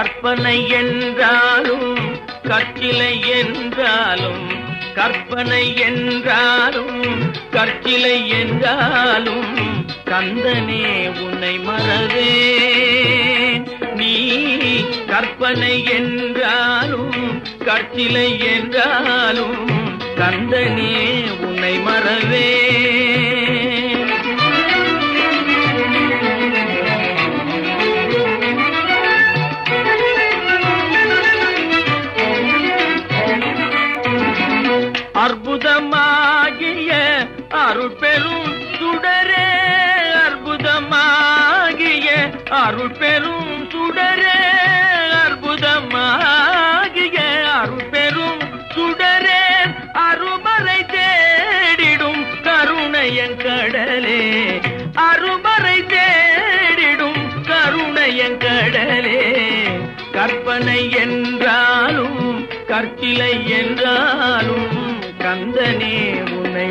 கற்பனை என்றாலும் கற்கிலை என்றாலும் கற்பனை என்றாலும் கற்கிலை என்றாலும் கந்தனே உன்னை மறவே நீ கற்பனை என்றாலும் கற்கிலை என்றாலும் கந்தனே அருள் பெரும் சுடரே அற்புதமாகிய அருள் பெரும் சுடரே அற்புதமாகிய அருள் பெரும் சுடரே. அருமறை தேடிடும் கருணையன் கடலே அருமறை தேடிடும் கருணையன் கடலே. கற்பனை என்றாலும் கற்கிளை என்றாலும் கந்தனே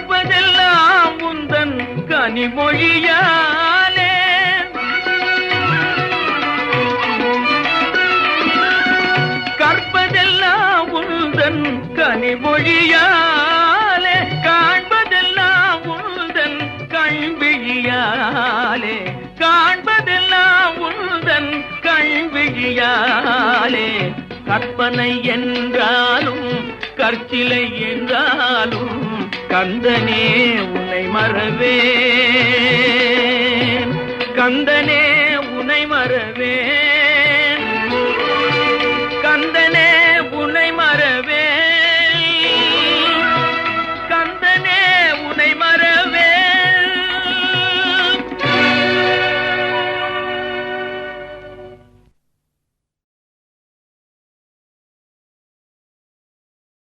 கற்பதெல்லாம் உந்தன் கனிமொழியாலே. கற்பதெல்லாம் உந்தன் கனிமொழியாலே. காண்பதெல்லாம் உந்தன் கண்விழியாலே. காண்பதெல்லாம் உந்தன் கண்விழியாலே. கற்பனை என்றாலும் கற்சிலை என்றாலும் கந்தனே உன்னை மறவே கந்தனே உன்னை மறவே கந்தனே